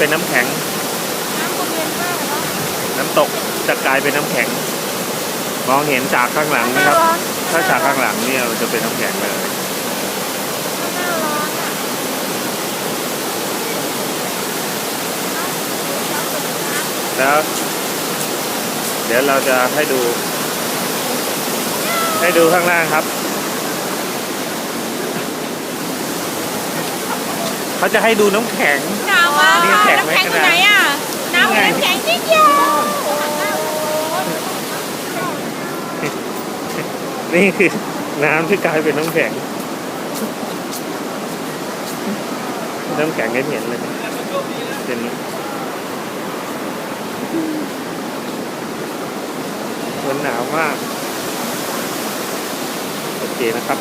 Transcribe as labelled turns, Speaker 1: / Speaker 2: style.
Speaker 1: เป็นน้ำแข็ง
Speaker 2: น้ำคงเย็นมากเนาะ
Speaker 1: น้ำตกจะกลายเป็นน้ำแข็ง มองเห็นจากข้างหลังนะครับ ถ้าจากข้างหลังเนี่ยมันจะเป็นน้ำแข็งเลย
Speaker 2: หน้าร้อนอะ
Speaker 1: แล้วเดี๋ยวเราจะให้ดู ให้ดูข้างล่างครับ เขาจะให้ดูน้ำแข็ง
Speaker 2: หนาวมาก
Speaker 1: นี่
Speaker 2: ค่ะ
Speaker 1: แข็งไหม
Speaker 2: น้ำแข็งอยู่ไหนอะ น้ำ
Speaker 1: นี่ไง
Speaker 2: น้ำแข็งนิดเดียว
Speaker 1: นี่คือน้ำที่กลายเป็นน้ำแข็ง น้ำแข็งให้เห็นเลยนะเป็นมันหนาวมาก โอเคนะครับ